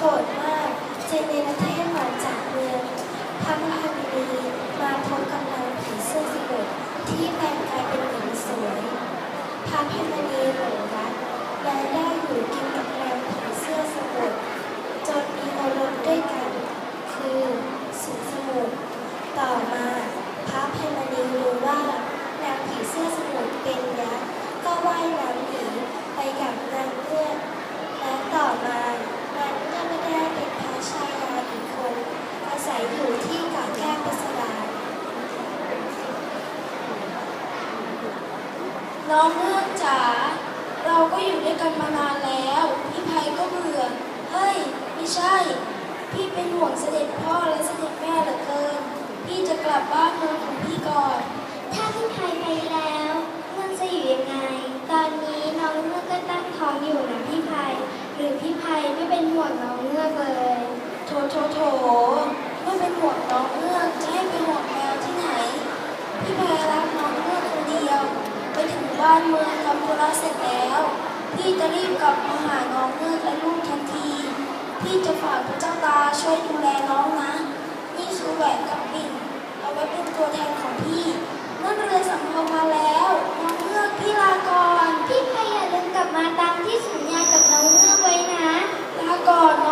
โกรธมาก เจเนรเทศหอนจากเมืองพระมหาวินีมาพบกำลังผีเสื้อสมุทรที่แปลงกายเป็นหญิงสวยพระพิมณีหลงรักและได้อยู่กินกับนางผีเสื้อสมุทรจนมีอารสด้วยกัน คือสิงห์สมุทรต่อมาพระพิมณีรู้ว่านางผีเสื้อสมุทรเป็นยักษ์ก็ว่ายน้ำหนีไปกับนางเงือกและต่อมานางเงือกไม่ได้เป็นพระชายาอีกคน อาศัยอยู่ที่เกาะแก้วพิสดาร น้องเมือกจ๋า เราก็อยู่ด้วยกันมานานแล้ว พี่ภัยก็เบื่อ เฮ้ย ไม่ใช่ พี่เป็นห่วงเสด็จพ่อและเสด็จแม่เหลือเกิน พี่จะกลับบ้านเมืองของพี่ก่อน ถ้าพี่ไพไปแล้วเรื่องจะอยู่ยังไง ตอนนี้น้องเงือกก็ตั้งท้องอยู่นะพี่ไพหรือพี่ไพไม่เป็นห่วงน้องเงือกเลย โถโถโถไม่เป็นห่วงน้องเงือกจะให้เป็นห่วงแมวที่ไหน พี่แพรรักน้องเงือกคนเดียว ไป ถึงบ้านเมืองทำธุระเสร็จแล้ว พี่จะรีบกลับมาหาน้องเงือกและลูกทันที พี่จะฝากพระเจ้าตาช่วยดูแลน้องนะ นี่คือแหวนกับปิ่นเอาไว้เป็นตัวแทนของพี่นั่นเรือสำเภามาแล้ว น้องเงือกพี่ลาก่อน พี่ไพอย่าลืมกลับมาตามที่สัญญากับน้องเงือกไว้นะ ลาก่อน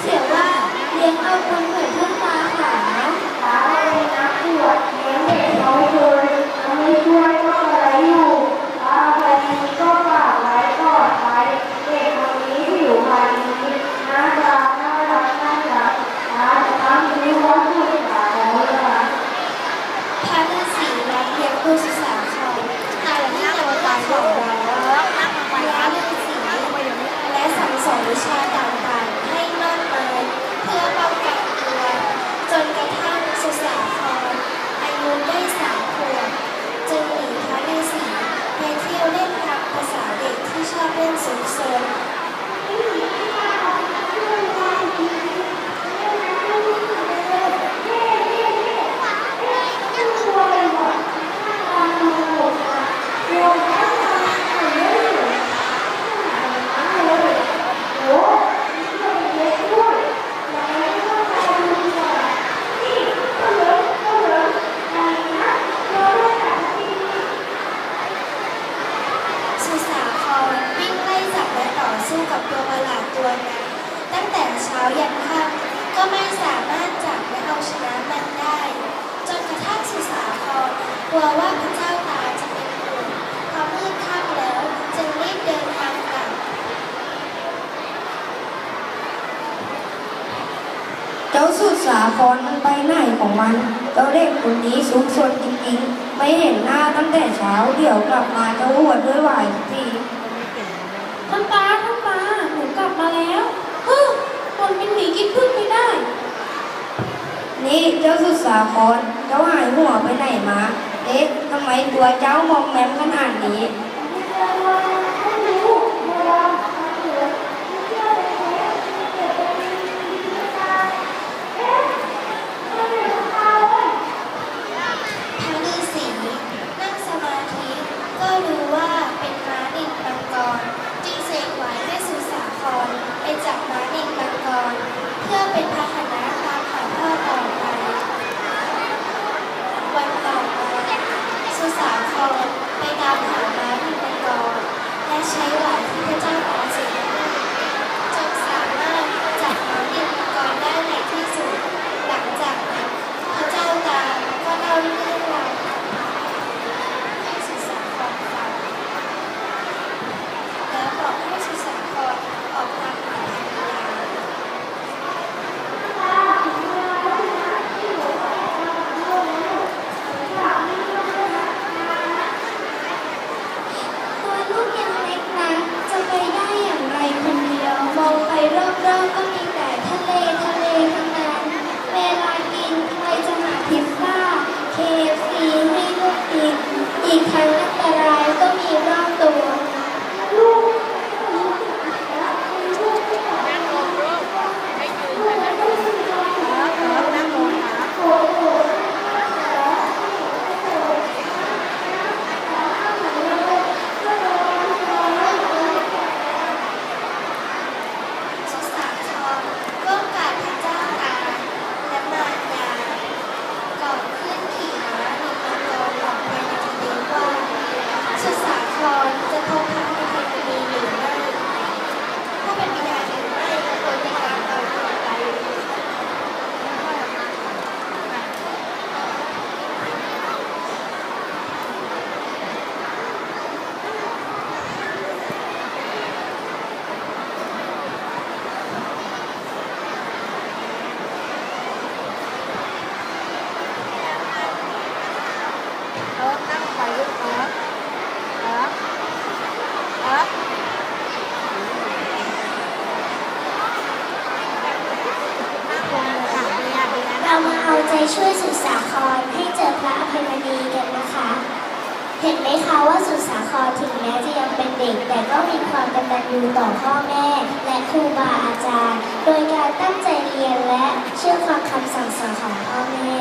เสียว่าเลี้ยงเอาคน so. กลัวว่าพระเจ้าตาจะเป็นห่วงพอมืดค่ำแล้วจึงรีบเดินทางกลับเจ้าสุดสาครมันไปไหนของมัน เจ้าเด็กคนนี้สูงส่วนจริงๆ ไม่เห็นหน้าตั้งแต่เช้า เดี๋ยวกลับมาจะอวดด้วยวายสักทีท่านป้าท่านป้าหนูกลับมาแล้วเฮ้อคนเป็นหมีกินพึ่งไม่ได้ นี่เจ้าสุดสาครเจ้าหายหัวไปไหนมาเอ๊ะ ทำไมตัวเจ้ามองแมมขนาดนี้ พระฤาษีนั่งสมาธิก็รู้ว่าเป็นม้านินมังกรจึงเสกไว้ให้สุสาครไปจับม้านินมังกร เพื่อเป็นพาหนะตามหาพ่อต่อไป วันต่อมาสุสาครไปตามหาม้านินมังกร และใช้หวายที่พระเจ้าตากสินให้จนสามารถจับม้านินมังกรได้ในที่สุด หลังจากนั้นพระเจ้าตาก็เล่าเรื่องราวให้สุสาครฟัง แล้วบอกให้สุสาครออกตามหาภรรยา ตัวลูกยังเล็กนะจะไปได้อย่างไรคนเดียว มองไปรอบๆก็มีแต่ทะเลทะเลทั้งนั้น เวลากินใครจะหาพิซซ่า KFC ให้ลูกกิน อีกทั้งอันตรายก็มีรอบตัว สุสาครร่วมกับพระเจ้าตาและมารยา ก่อนขึ้นขี่ม้าในมังกรออกไปในทะเลว่าสุสาครจะพบพระอภัยมณีหรือไม่ ถ้าเป็นไปได้หรือไม่ควรติดตามตอนต่อไป เออนั่งไปลูก เรามาเอาใจช่วยสุสาครให้เจอพระอภัยมณีกันนะคะ เห็นไหมคะว่าสุสาครถึงแม้จะยังเป็นเด็ก แต่ก็มีความกตัญญูต่อพ่อแม่ และครูบาอาจารย์ โดยการตั้งใจเรียนและเชื่อฟังคำสั่งสอนของพ่อแม่